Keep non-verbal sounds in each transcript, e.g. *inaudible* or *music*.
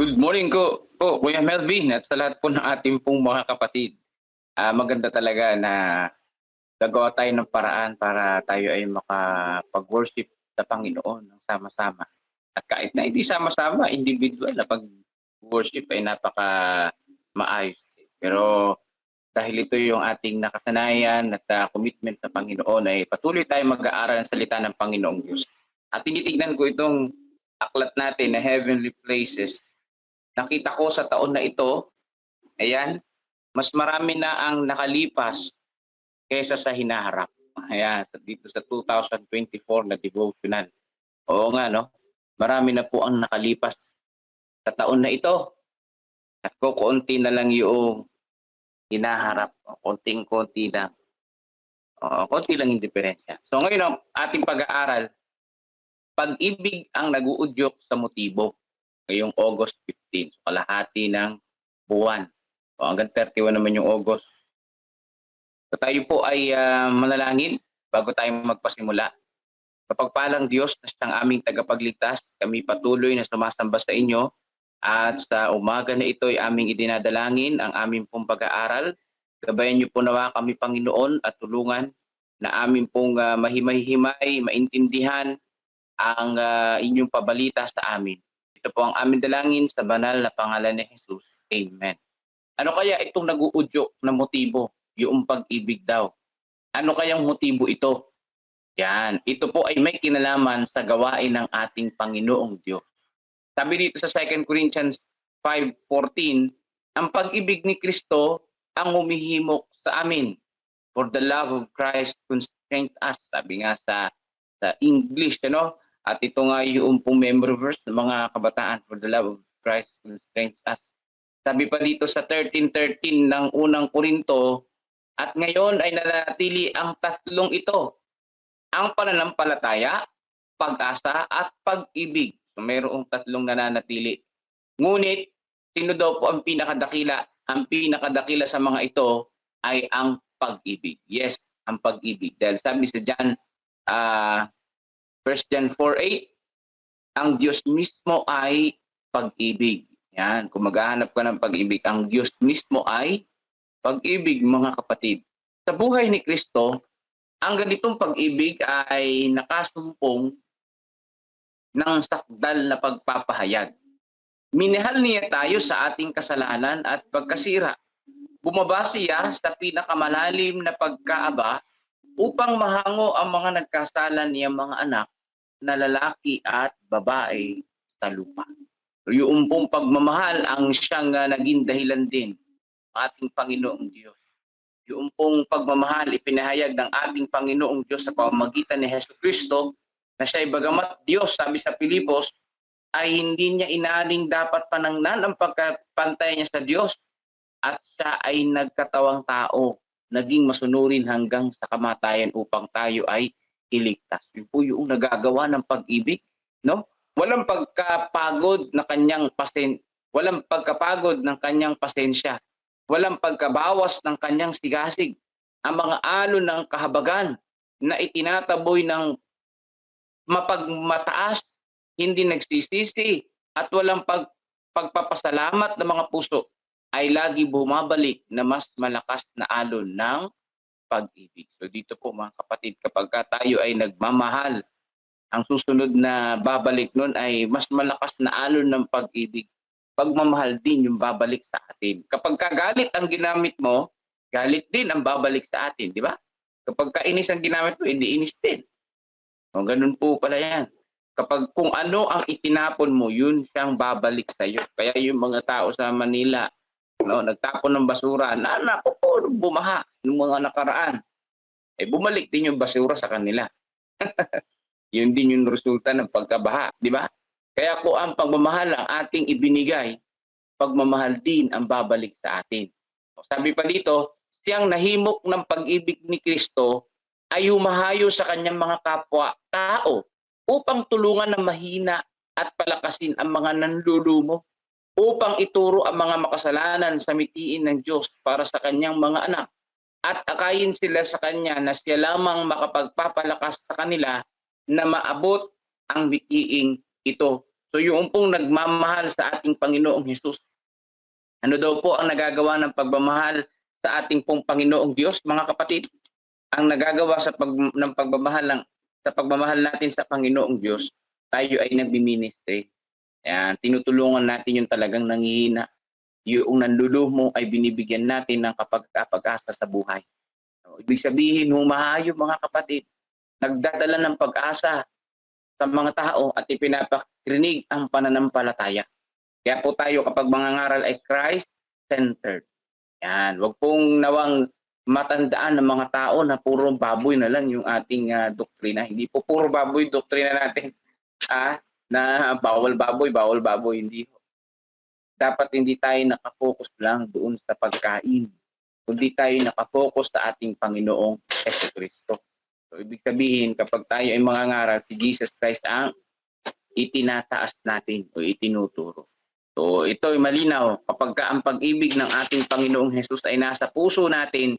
Good morning ko, po, Kuya Melvin at sa lahat po ng ating pong mga kapatid. Ah, maganda talaga na gagawa tayo ng paraan para tayo ay makapag-worship sa Panginoon ng sama-sama. At kahit na hindi sama-sama, individual na pag-worship ay napaka maayos. Pero dahil ito yung ating nakasanayan at ah, commitment sa Panginoon ay patuloy tayong mag-aaral ng salita ng Panginoong Diyos. At tinitignan ko itong aklat natin na heavenly places nakita ko sa taon na ito, ayan, mas marami na ang nakalipas kaysa sa hinaharap. Ayan, dito sa 2024 na devotional. Oo nga, no? Marami na po ang nakalipas sa taon na ito. At kukunti na lang yung hinaharap. Konting-konti lang. Oo, konti lang yung diferensya. So ngayon, ang ating pag-aaral, pag-ibig ang naguudyok sa motibo ngayong August 15. So, kalahati ng buwan. So, hanggang 31 naman yung August. So, tayo po ay ah, manalangin bago tayo magpasimula. Kapagpalang Diyos na siyang aming tagapagligtas, kami patuloy na sumasamba sa inyo at sa umaga na ito ay aming idinadalangin ang aming pong pag-aaral. Gabayan niyo po nawa kami Panginoon at tulungan na aming pong ah, mahimay-himay, maintindihan ang ah, inyong pabalita sa amin. Ito po ang aming dalangin sa banal na pangalan ni Jesus. Amen. Ano kaya itong nag-uudyok na motibo? Yung pag-ibig daw. Ano kayang motibo ito? Yan. Ito po ay may kinalaman sa gawain ng ating Panginoong Diyos. Sabi dito sa 2 Corinthians 5.14, ang pag-ibig ni Kristo ang humihimok sa amin. For the love of Christ constrained us. Sabi nga sa sa English, ano? At ito nga yung pong memory verse ng mga kabataan for the love of Christ constrains us. Sabi pa dito sa 13.13 ng unang Korinto, at ngayon ay nanatili ang tatlong ito, ang pananampalataya, pag-asa, at pag-ibig. So mayroong tatlong nananatili. Ngunit, sino daw po ang pinakadakila? Ang pinakadakila sa mga ito ay ang pag-ibig. Yes, ang pag-ibig. Dahil sabi sa John ah 1 John 4.8, ang Diyos mismo ay pag-ibig. Yan, kung maghahanap ka ng pag-ibig, ang Diyos mismo ay pag-ibig, mga kapatid. Sa buhay ni Kristo, ang ganitong pag-ibig ay nakasumpong ng sakdal na pagpapahayag. Minahal niya tayo sa ating kasalanan at pagkasira. Bumaba siya sa pinakamalalim na pagkaaba upang mahango ang mga nagkasala niyang mga anak na lalaki at babae sa lupa. Yung pong pagmamahal ang siyang ah, naging dahilan din ng ating Panginoong Diyos. Yung pong pagmamahal ipinahayag ng ating Panginoong Diyos sa pamamagitan ni Hesus Kristo na siya ay bagamat Diyos, sabi sa Pilipos, ay hindi niya inaling dapat panangnan ang pagkapantay niya sa Diyos at siya ay nagkatawang tao naging masunurin hanggang sa kamatayan upang tayo ay iligtas. Yun po yung nagagawa ng pag-ibig, no? Walang pagkapagod na kanyang pasen walang pagkapagod ng kanyang pasensya. Walang pagkabawas ng kanyang sigasig. Ang mga alon ng kahabagan na itinataboy ng mapagmataas, hindi nagsisisi at walang pag, pagpapasalamat ng mga puso ay lagi bumabalik na mas malakas na alon ng pag-ibig. So dito po mga kapatid, kapag ka tayo ay nagmamahal, ang susunod na babalik nun ay mas malakas na alon ng pag-ibig. Pagmamahal din yung babalik sa atin. Kapag ka galit ang ginamit mo, galit din ang babalik sa atin, di ba? Kapag ka inis ang ginamit mo, hindi inis din. O, ganun po pala yan. Kapag kung ano ang itinapon mo, yun siyang babalik sa iyo. Kaya yung mga tao sa Manila, no, nagtapon ng basura, na naku po, bumaha, ng mga nakaraan. Eh, bumalik din yung basura sa kanila. *laughs* yun din yung resulta ng pagkabaha, di ba? Kaya kung ang pagmamahal ang ating ibinigay, pagmamahal din ang babalik sa atin. Sabi pa dito, siyang nahimok ng pag-ibig ni Kristo ay humahayo sa kanyang mga kapwa tao upang tulungan ng mahina at palakasin ang mga nanlulumo upang ituro ang mga makasalanan sa mitiin ng Diyos para sa kanyang mga anak at akayin sila sa kanya na siya lamang makapagpapalakas sa kanila na maabot ang bitiing ito So yung pong nagmamahal sa ating Panginoong Hesus. Ano daw po ang nagagawa ng pagmamahal sa ating pong Panginoong Diyos, mga kapatid? Ang nagagawa sa pag, ng pagmamahal ng sa pagmamahal natin sa Panginoong Diyos, tayo ay nagbi-ministry. Yan, tinutulungan natin yung talagang nangihina. Yung nanlulumo ay binibigyan natin ng kapag-asa sa buhay. Ibig sabihin, humahayo mga kapatid, nagdadala ng pag-asa sa mga tao at ipinapakinig ang pananampalataya. Kaya po tayo kapag mga ngaral ay Christ-centered. Yan, wag pong nawang matandaan ng mga tao na puro baboy na lang yung ating ah, doktrina. Hindi po puro baboy doktrina natin. *laughs* Ah, na bawal baboy, bawal baboy. Hindi. Dapat hindi tayo nakafocus lang doon sa pagkain. Kundi tayo nakafocus sa ating Panginoong Yesu Kristo. So, ibig sabihin, kapag tayo ay mga ngaral, si Jesus Christ ang itinataas natin o itinuturo. So ito ay malinaw kapag ka ang pag-ibig ng ating Panginoong Hesus ay nasa puso natin,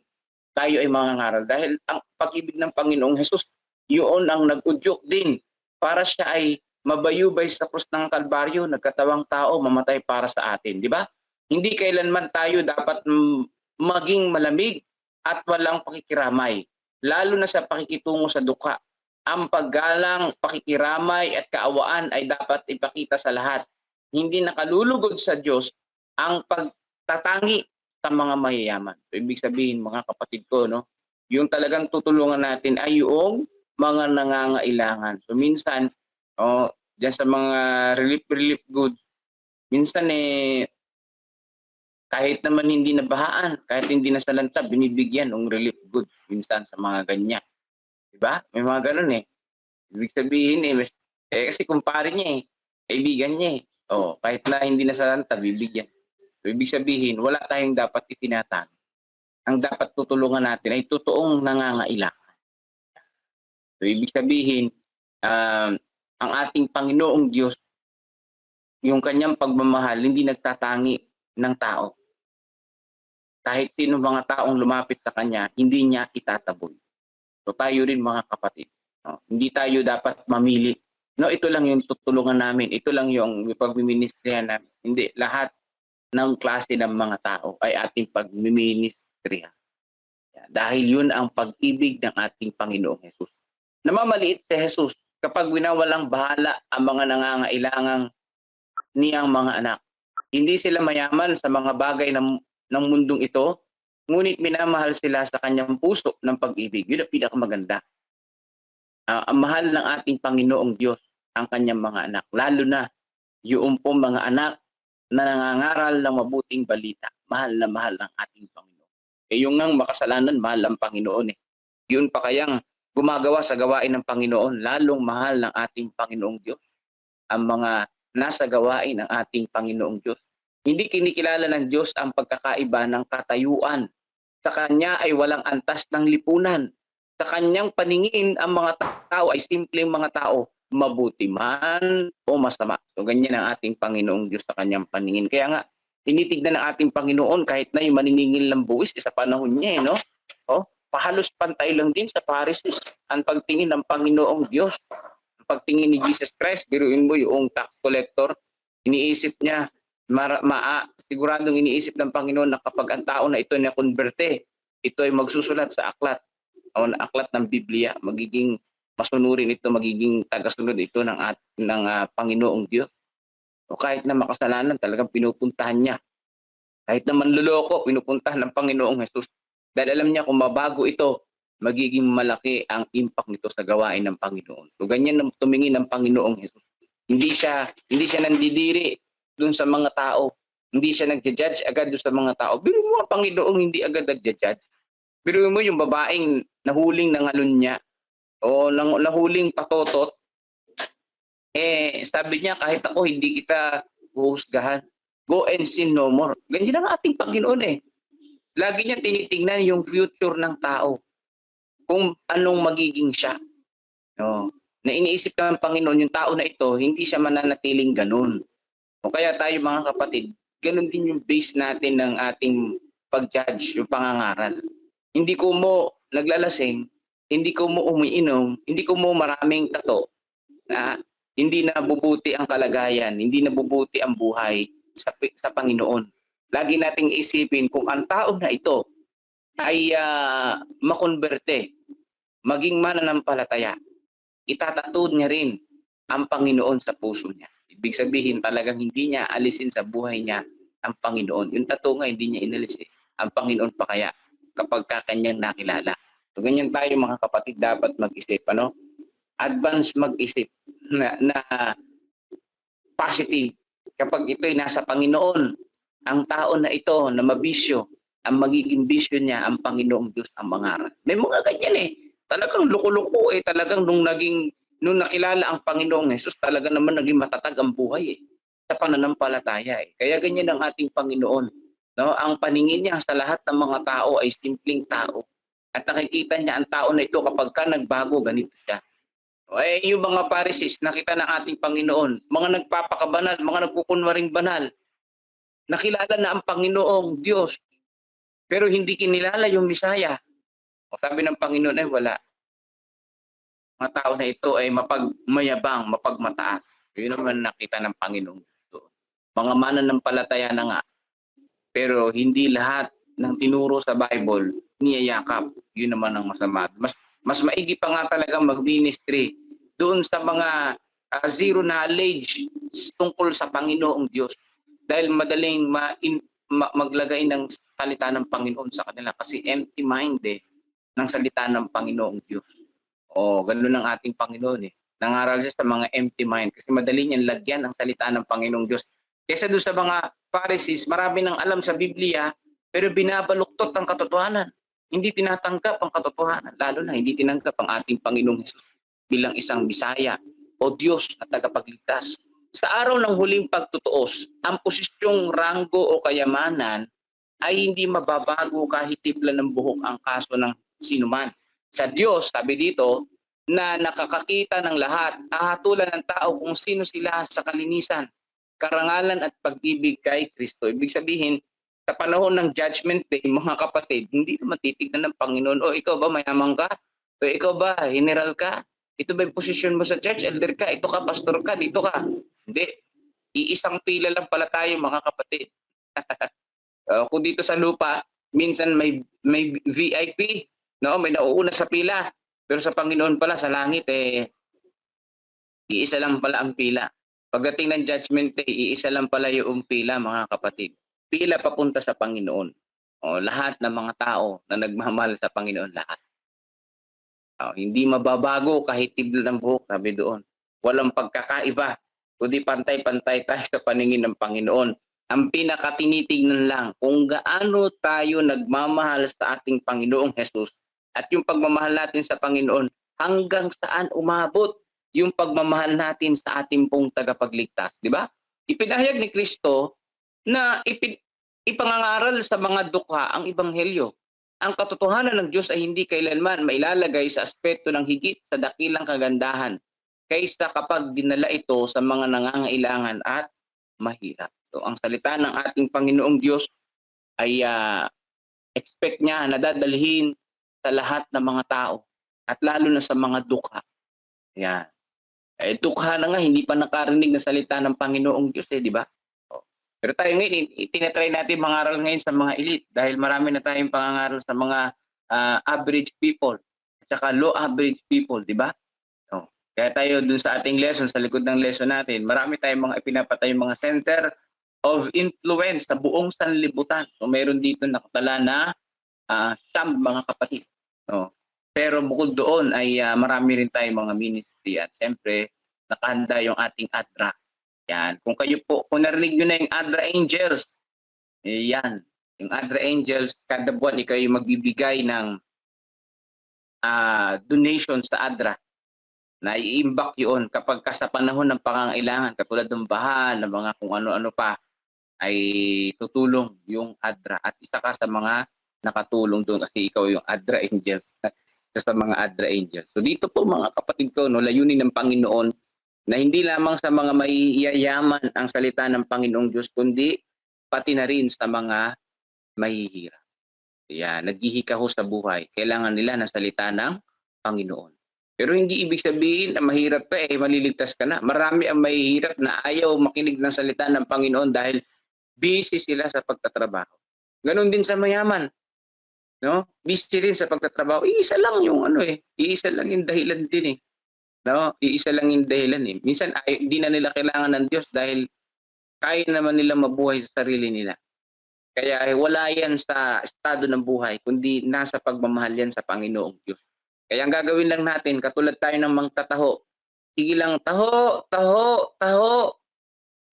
tayo ay mga ngaral. Dahil ang pag-ibig ng Panginoong Hesus, yun ang nag-udyok din para siya ay mabayubay sa krus ng Kalbaryo, nagkatawang tao, mamatay para sa atin. Di ba? Hindi kailanman tayo dapat maging malamig at walang pakikiramay. Lalo na sa pakikitungo sa dukha. Ang paggalang, pakikiramay at kaawaan ay dapat ipakita sa lahat hindi nakalulugod sa Diyos ang pagtatangi sa mga mayayaman. So, ibig sabihin, mga kapatid ko, no, yung talagang tutulungan natin ay yung mga nangangailangan. So, minsan, oh, dyan sa mga relief relief goods, minsan eh, kahit naman hindi nabahaan, kahit hindi nasalanta, binibigyan ng relief goods minsan sa mga ganyan. Diba? May mga ganun eh. Ibig sabihin eh, mas- eh kasi kumpare niya eh, kaibigan niya eh. Oh, kahit na hindi na sa lanta, bibigyan. So, ibig sabihin, wala tayong dapat itinatang. Ang dapat tutulungan natin ay totoong nangangailangan. So, ibig sabihin, um, ang ating Panginoong Diyos, yung kanyang pagmamahal, hindi nagtatangi ng tao. Kahit sino mga taong lumapit sa kanya, hindi niya itataboy. So tayo rin mga kapatid. no? Hindi tayo dapat mamili No, ito lang yung tutulungan namin. Ito lang yung pagmiministrihan namin. Hindi, lahat ng klase ng mga tao ay ating pagmiministrihan. Dahil yun ang pag-ibig ng ating Panginoong Jesus. Namamaliit si Jesus kapag winawalang bahala ang mga nangangailangang niyang mga anak. Hindi sila mayaman sa mga bagay ng, ng mundong ito, ngunit minamahal sila sa kanyang puso ng pag-ibig. Yun ang pinakamaganda. Ah, ang mahal ng ating Panginoong Diyos ang kanyang mga anak. Lalo na yung po mga anak na nangangaral ng mabuting balita. Mahal na mahal ng ating Panginoon. Eh yung ngang makasalanan, mahal ang Panginoon eh. Yun pa kayang gumagawa sa gawain ng Panginoon, lalong mahal ng ating Panginoong Diyos. Ang mga nasa gawain ng ating Panginoong Diyos. Hindi kinikilala ng Diyos ang pagkakaiba ng katayuan. Sa Kanya ay walang antas ng lipunan sa kanyang paningin ang mga tao ay simpleng mga tao, mabuti man o masama. So ganyan ang ating Panginoong Diyos sa kanyang paningin. Kaya nga, tinitignan ng ating Panginoon kahit na yung maniningil ng buwis sa panahon niya, eh, no? Oh, pahalos pantay lang din sa Pharisees ang pagtingin ng Panginoong Diyos. Ang pagtingin ni Jesus Christ, biruin mo yung tax collector, iniisip niya, mara, maa, siguradong iniisip ng Panginoon na kapag ang tao na ito na konberte, ito ay magsusulat sa aklat o na aklat ng Biblia, magiging masunurin ito, magiging tagasunod ito ng at ng ah, Panginoong Diyos. O kahit na makasalanan, talagang pinupuntahan niya. Kahit na manluloko, pinupuntahan ng Panginoong Jesus. Dahil alam niya kung mabago ito, magiging malaki ang impact nito sa gawain ng Panginoon. So ganyan ang tumingin ng Panginoong Jesus. Hindi siya hindi siya nandidiri dun sa mga tao. Hindi siya nagja-judge agad dun sa mga tao. Biro mo ang Panginoong hindi agad nagja-judge. Biro mo yung babaeng nahuling nangalun niya o nang, nahuling patotot, eh, sabi niya, kahit ako, hindi kita huhusgahan. Go and sin no more. Ganyan ang ating Panginoon eh. Lagi niya tinitingnan yung future ng tao. Kung anong magiging siya. No. Na iniisip ng Panginoon, yung tao na ito, hindi siya mananatiling ganun. O kaya tayo mga kapatid, ganun din yung base natin ng ating pag-judge, yung pangangaral. Hindi ko mo naglalasing, hindi ko mo umiinom, hindi ko mo maraming tato, na hindi nabubuti ang kalagayan, hindi nabubuti ang buhay sa, sa Panginoon. Lagi nating isipin kung ang tao na ito ay uh, makonberte, maging mananampalataya, itatatod niya rin ang Panginoon sa puso niya. Ibig sabihin talagang hindi niya alisin sa buhay niya ang Panginoon. Yung tattoo nga hindi niya inalis eh. Ang Panginoon pa kaya kapag kakanyang nakilala. So ganyan tayo mga kapatid dapat mag-isip. Ano? Advance mag-isip na, na positive. Kapag ito'y nasa Panginoon, ang tao na ito na mabisyo, ang magiging bisyo niya, ang Panginoong Diyos ang mangaral. May mga ganyan eh. Talagang loko-loko eh. Talagang nung naging, nung nakilala ang Panginoong Jesus, talaga naman naging matatag ang buhay eh. Sa pananampalataya eh. Kaya ganyan ang ating Panginoon. No? Ang paningin niya sa lahat ng mga tao ay simpleng tao. At nakikita niya ang tao na ito kapag ka nagbago, ganito siya. Eh, yung mga Pharisees, nakita ng ating Panginoon, mga nagpapakabanal, mga nagkukunwaring banal, nakilala na ang Panginoong Diyos, pero hindi kinilala yung Misaya. O sabi ng Panginoon ay wala. Mga tao na ito ay mapagmayabang, mapagmataas. Yun naman nakita ng Panginoong Diyos. Mga mananampalataya na nga, pero hindi lahat ng tinuro sa Bible niyayakap. Yun naman ang masama. Mas mas maigi pa nga talaga mag-ministry doon sa mga uh, zero knowledge tungkol sa Panginoong Diyos. Dahil madaling ma ma- maglagay ng salita ng Panginoon sa kanila kasi empty mind eh ng salita ng Panginoong Diyos. O, ganun ang ating Panginoon eh. Nangaral siya sa mga empty mind kasi madali niyang lagyan ang salita ng Panginoong Diyos. Kesa doon sa mga Pharisees, marami nang alam sa Biblia pero binabaluktot ang katotohanan. Hindi tinatanggap ang katotohanan, lalo na hindi tinanggap ang ating Panginoong Hesus bilang isang Bisaya o Diyos na tagapagligtas. Sa araw ng huling pagtutuos, ang posisyong ranggo o kayamanan ay hindi mababago kahit tibla ng buhok ang kaso ng sinuman. Sa Diyos, sabi dito, na nakakakita ng lahat, ahatulan ng tao kung sino sila sa kalinisan, karangalan at pag-ibig kay Kristo. Ibig sabihin, sa panahon ng judgment day, mga kapatid, hindi naman titignan ng Panginoon, o ikaw ba mayaman ka? O ikaw ba general ka? Ito ba yung posisyon mo sa church? Elder ka? Ito ka? Pastor ka? Dito ka? Hindi. Iisang pila lang pala tayo mga kapatid. uh, *laughs* kung dito sa lupa, minsan may may VIP, no? May nauuna sa pila. Pero sa Panginoon pala sa langit eh iisa lang pala ang pila. Pagdating ng judgment day, iisa lang pala yung pila mga kapatid pila papunta sa Panginoon. O, lahat ng mga tao na nagmamahal sa Panginoon, lahat. O, hindi mababago kahit tibla ng buhok, sabi doon. Walang pagkakaiba, kundi pantay-pantay tayo sa paningin ng Panginoon. Ang pinakatinitignan lang kung gaano tayo nagmamahal sa ating Panginoong Jesus at yung pagmamahal natin sa Panginoon hanggang saan umabot yung pagmamahal natin sa ating pong tagapagligtas, di ba? Ipinahayag ni Kristo na ipin, ipangangaral sa mga dukha ang ebanghelyo. Ang katotohanan ng Diyos ay hindi kailanman mailalagay sa aspeto ng higit sa dakilang kagandahan kaysa kapag dinala ito sa mga nangangailangan at mahirap. So, ang salita ng ating Panginoong Diyos ay uh, expect niya na dadalhin sa lahat ng mga tao at lalo na sa mga dukha. Yan. Eh, dukha na nga, hindi pa nakarinig na salita ng Panginoong Diyos eh, di ba? Pero tayo ngayon, itinatry natin mangaral ngayon sa mga elite dahil marami na tayong pangangaral sa mga uh, average people at saka low average people, di ba? Kaya tayo dun sa ating lesson, sa likod ng lesson natin, marami tayong mga ipinapatay mga center of influence sa buong sanlibutan. So meron dito nakatala na uh, siyam mga kapatid. No? Pero bukod doon ay uh, marami rin tayong mga ministry at siyempre nakahanda yung ating ADRA yan. Kung kayo po, kung narinig nyo na yung Adra Angels, eh, yan. Yung Adra Angels, kada buwan ikaw yung magbibigay ng uh, donation sa Adra na i-imbak yun kapag ka sa panahon ng pangangailangan, katulad ng bahan, ng mga kung ano-ano pa, ay tutulong yung Adra. At isa ka sa mga nakatulong doon kasi ikaw yung Adra Angels. *laughs* isa sa mga Adra Angels. So dito po mga kapatid ko, no, layunin ng Panginoon na hindi lamang sa mga maiyayaman ang salita ng Panginoong Diyos, kundi pati na rin sa mga mahihirap. Kaya naghihika ho sa buhay, kailangan nila ng salita ng Panginoon. Pero hindi ibig sabihin na mahirap ka eh, maliligtas ka na. Marami ang mahihirap na ayaw makinig ng salita ng Panginoon dahil busy sila sa pagtatrabaho. Ganon din sa mayaman. No? Busy rin sa pagtatrabaho. Iisa lang yung ano eh. Iisa lang yung dahilan din eh. No? Iisa lang yung dahilan eh. Minsan ay, hindi na nila kailangan ng Diyos dahil kaya naman nila mabuhay sa sarili nila. Kaya eh, wala yan sa estado ng buhay, kundi nasa pagmamahal yan sa Panginoong Diyos. Kaya ang gagawin lang natin, katulad tayo ng mangtataho, sige lang, taho, taho, taho.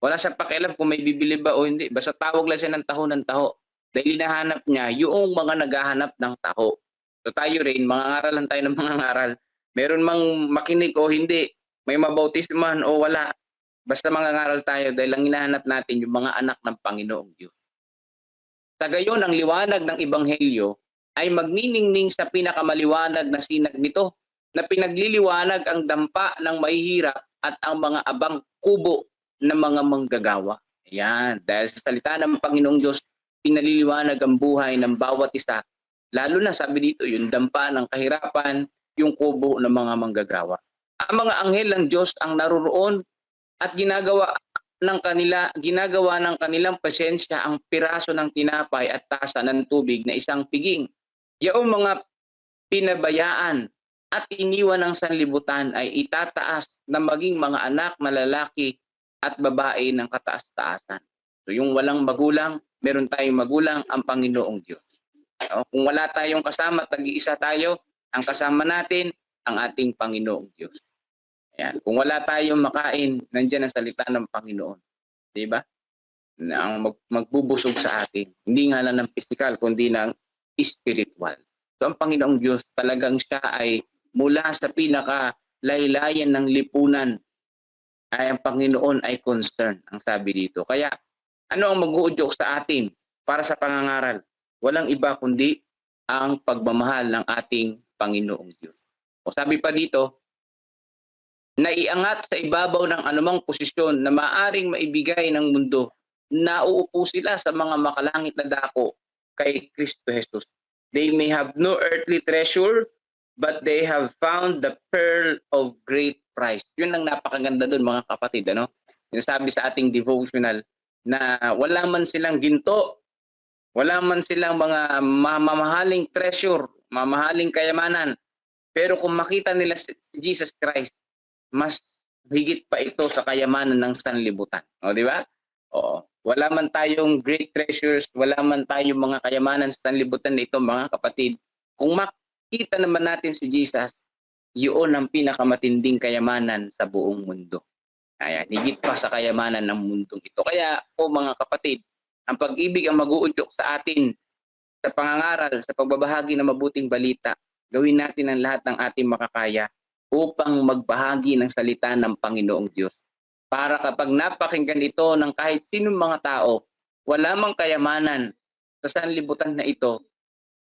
Wala siyang pakialam kung may bibili ba o hindi. Basta tawag lang siya ng taho ng taho. Dahil hinahanap niya yung mga naghahanap ng taho. So tayo rin, mangangaral lang tayo ng mangangaral. Meron mang makinig o hindi, may mabautisman o wala. Basta mangangaral tayo dahil ang hinahanap natin yung mga anak ng Panginoong Diyos. Sa gayon, ang liwanag ng Ebanghelyo ay magniningning sa pinakamaliwanag na sinag nito na pinagliliwanag ang dampa ng mahihirap at ang mga abang kubo ng mga manggagawa. Ayan, dahil sa salita ng Panginoong Diyos, pinaliliwanag ang buhay ng bawat isa. Lalo na sabi dito, yung dampa ng kahirapan, yung kubo ng mga manggagawa. Ang mga anghel ng Diyos ang naroroon at ginagawa ng kanila ginagawa ng kanilang pasensya ang piraso ng tinapay at tasa ng tubig na isang piging. Yaong mga pinabayaan at iniwan ng sanlibutan ay itataas na maging mga anak na lalaki at babae ng kataas-taasan. So yung walang magulang, meron tayong magulang ang Panginoong Diyos. O, kung wala tayong kasama at nag-iisa tayo, ang kasama natin ang ating Panginoong Diyos. Ayan. Kung wala tayong makain, nandiyan ang salita ng Panginoon. Di ba? Na ang mag- magbubusog sa atin. Hindi nga lang ng physical, kundi ng spiritual. So ang Panginoong Diyos talagang siya ay mula sa pinaka laylayan ng lipunan ay ang Panginoon ay concern, ang sabi dito. Kaya ano ang mag-uudyok sa atin para sa pangangaral? Walang iba kundi ang pagmamahal ng ating Panginoong Diyos. O sabi pa dito, naiangat sa ibabaw ng anumang posisyon na maaring maibigay ng mundo, nauupo sila sa mga makalangit na dako kay Kristo Jesus. They may have no earthly treasure, but they have found the pearl of great price. Yun ang napakaganda doon mga kapatid. Ano? Yung sabi sa ating devotional na wala man silang ginto, wala man silang mga mamahaling treasure, mamahaling kayamanan, pero kung makita nila si Jesus Christ, mas higit pa ito sa kayamanan ng sanlibutan. O, di ba? Oo. Wala man tayong great treasures, wala man tayong mga kayamanan sa sanlibutan na ito, mga kapatid. Kung makita naman natin si Jesus, yun ang pinakamatinding kayamanan sa buong mundo. Ayan, higit pa sa kayamanan ng mundong ito. Kaya po mga kapatid, ang pag-ibig ang mag-uudyok sa atin sa pangangaral, sa pagbabahagi ng mabuting balita. Gawin natin ang lahat ng ating makakaya upang magbahagi ng salita ng Panginoong Diyos. Para kapag napakinggan ito ng kahit sinong mga tao, wala mang kayamanan sa sanlibutan na ito,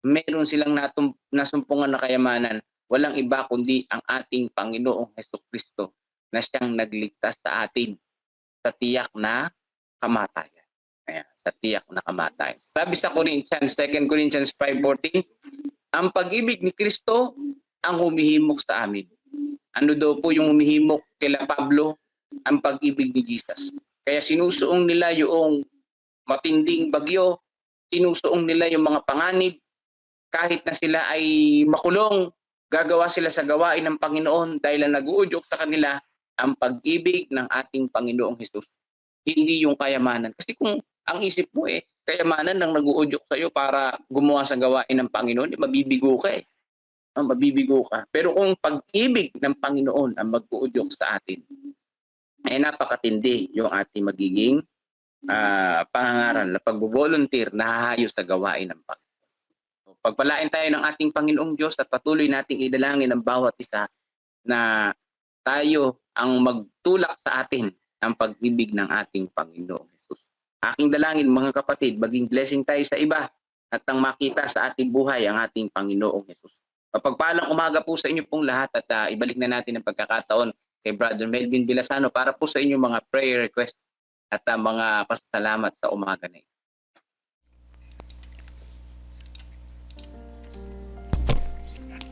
meron silang natum- nasumpungan na kayamanan, walang iba kundi ang ating Panginoong Heso Kristo na siyang nagligtas sa atin sa tiyak na kamatayan. Ayan, sa tiyak na kamatayan. Sabi sa Corinthians, 2 Corinthians 5.14, ang pag-ibig ni Kristo ang humihimok sa amin. Ano daw po yung humihimok kila Pablo? Ang pag-ibig ni Jesus. Kaya sinusuong nila yung matinding bagyo, sinusuong nila yung mga panganib, kahit na sila ay makulong, gagawa sila sa gawain ng Panginoon dahil ang nag-uudyok sa kanila ang pag-ibig ng ating Panginoong Hesus. Hindi yung kayamanan. Kasi kung ang isip mo eh, kayamanan ng nag-uudyok sa iyo para gumawa sa gawain ng Panginoon, eh, mabibigo ka eh. Ah, mabibigo ka. Pero kung pag-ibig ng Panginoon ang mag-uudyok sa atin, ay napakatindi yung ating magiging ah, pangangaral na pag-volunteer na hahayos sa gawain ng Panginoon. So, pagpalain tayo ng ating Panginoong Diyos at patuloy nating idalangin ang bawat isa na tayo ang magtulak sa atin ang pag-ibig ng ating Panginoong Jesus. Aking dalangin mga kapatid, maging blessing tayo sa iba at ang makita sa ating buhay ang ating Panginoong Jesus. Mapagpalang umaga po sa inyo pong lahat at ah, ibalik na natin ang pagkakataon kay Brother Melvin Bilasano para po sa inyong mga prayer request at ah, mga pasasalamat sa umaga na ito.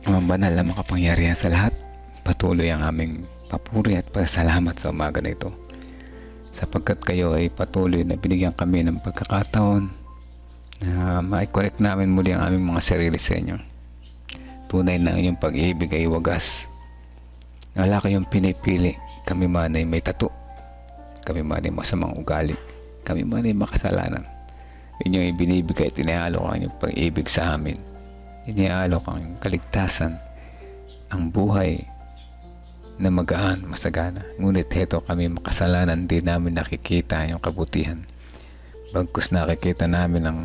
Mga banal na makapangyarihan sa lahat. patuloy ang aming papuri at pasalamat sa umaga na ito. Sapagkat kayo ay patuloy na binigyan kami ng pagkakataon na ma-correct namin muli ang aming mga sarili sa inyo. Tunay na ang inyong pag-ibig ay wagas. Wala kayong pinipili. Kami man ay may tato. Kami man ay masamang ugali. Kami man ay makasalanan. Inyong ibinibigay at inihalo ang inyong pag-ibig sa amin. Inihalo ang kaligtasan, ang buhay na magaan, masagana. Ngunit heto kami makasalanan, di namin nakikita yung kabutihan. Bagkus nakikita namin ang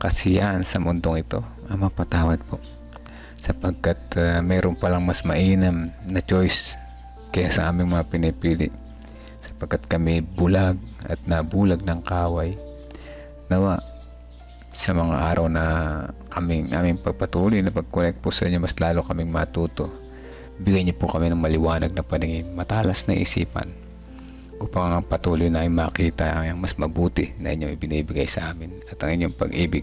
kasiyahan sa mundong ito, ang mapatawad po. Sapagkat uh, mayroon palang mas mainam na choice kaya sa aming mga pinipili. Sapagkat kami bulag at nabulag ng kaway. Nawa, sa mga araw na kaming, aming pagpatuloy na pag-connect po sa inyo, mas lalo kaming matuto. Bigyan niyo po kami ng maliwanag na paningin, matalas na isipan, upang ang patuloy na ay makita ang mas mabuti na inyong ibinibigay sa amin at ang inyong pag-ibig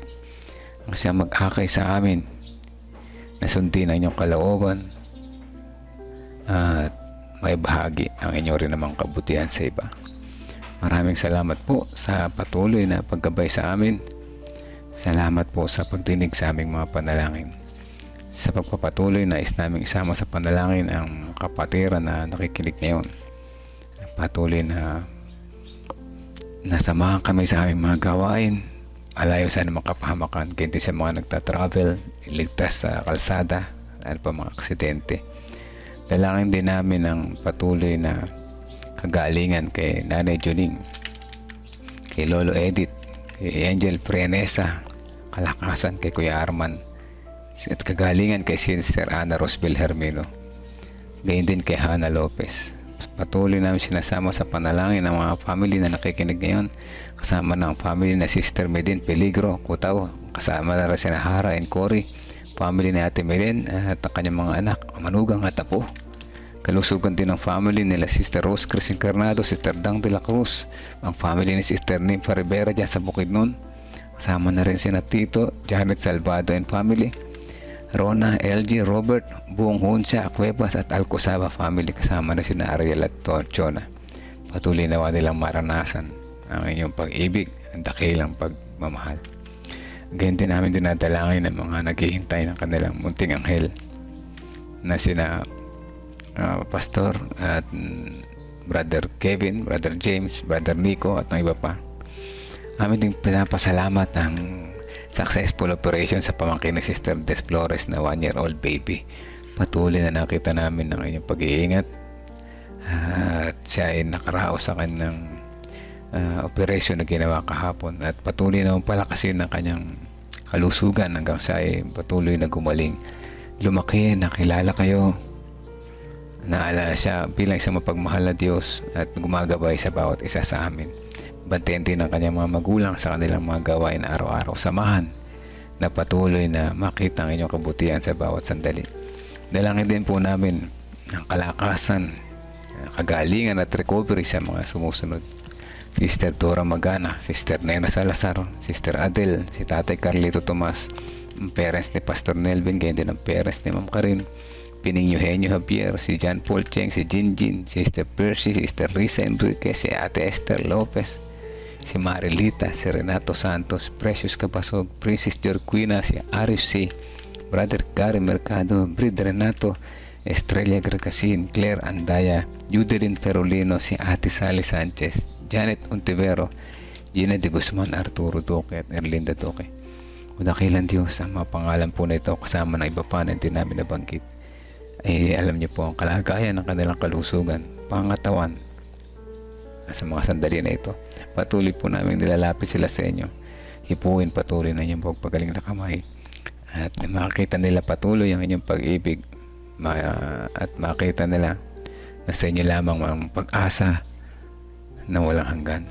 ang siya mag-akay sa amin na sundin ang inyong kalooban at may bahagi ang inyo rin namang kabutihan sa iba. Maraming salamat po sa patuloy na paggabay sa amin. Salamat po sa pagdinig sa aming mga panalangin. Sa pagpapatuloy na is naming isama sa panalangin ang kapatiran na nakikinig ngayon. Patuloy na nasamahan kami sa aming mga gawain. Alayo sa anumang kapahamakan, ganti sa mga nagta-travel, iligtas sa kalsada, ano pa mga aksidente. Dalangin din namin ang patuloy na kagalingan kay Nanay Juning, kay Lolo Edith, kay Angel Prianesa, kalakasan kay Kuya Arman, at kagalingan kay Sister Ana Rosbel Hermino. Gayon din kay Hana Lopez. Patuloy namin sinasama sa panalangin ng mga family na nakikinig ngayon. Kasama ng family na Sister Medin Peligro, Kutaw. Kasama na rin si Hara and Cory. Family ni Ate Melen at ang kanyang mga anak, Manugang at Apo. Kalusugan din ng family nila Sister Rose Cris Encarnado, Sister Dang de la Cruz, ang family ni Sister Nympha Rivera dyan sa Bukidnon. Kasama na rin si Tito, Janet Salvado and family. Rona, LG, Robert, buong Hunsya, Cuevas at Alcosaba family kasama na sina Ariel at Torchona. Patuloy nawa nilang maranasan ang inyong pag-ibig at dakilang pagmamahal. Ganyan din namin dinadalangin ng mga naghihintay ng kanilang munting anghel na sina uh, Pastor at mm, Brother Kevin, Brother James, Brother Nico at ng iba pa. Amin din pinapasalamat ang successful operation sa pamangkin ni Sister Des Flores na 1-year-old baby. Patuloy na nakita namin ng inyong pag-iingat at siya ay nakaraos sa kanyang uh, operation na ginawa kahapon at patuloy naman palakasin ng kanyang kalusugan hanggang siya ay patuloy na gumaling. Lumaki, nakilala kayo, naalala siya bilang isang mapagmahal na Diyos at gumagabay sa bawat isa sa amin. Bantayan din ang kanyang mga magulang sa kanilang mga gawain araw-araw. Samahan na patuloy na makita ang inyong kabutihan sa bawat sandali. Dalangin din po namin ang kalakasan, kagalingan at recovery sa mga sumusunod. Sister Dora Magana, Sister Nena Salazar, Sister Adel, si Tatay Carlito Tomas, ang parents ni Pastor Nelvin, ganyan din ang parents ni Ma'am Karin, Pining Eugenio Javier, si John Paul Cheng, si Jinjin, Sister Percy, Sister Risa Enriquez, si Ate Esther Lopez, si Marilita, si Renato Santos, Precious Capasog, Princess Jorquina, si Arif C, Brother Gary Mercado, Brid Renato, Estrella Gregasin, Claire Andaya, Yudelin Ferolino, si Ate Sally Sanchez, Janet Untivero, Gina de Guzman, Arturo Duque at Erlinda Duque. Udakilan Diyos ang mga pangalan po na ito kasama ng iba pa na hindi namin nabanggit. Ay alam niyo po ang kalagayan ng kanilang kalusugan, pangatawan, sa mga sandali na ito. Patuloy po namin nilalapit sila sa inyo. Hipuin patuloy na inyong pagpagaling na kamay. At makita nila patuloy ang inyong pag-ibig ma- at makita nila na sa inyo lamang ang pag-asa na walang hanggan.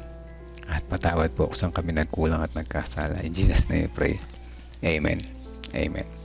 At patawad po kung saan kami nagkulang at nagkasala. In Jesus' name we pray. Amen. Amen.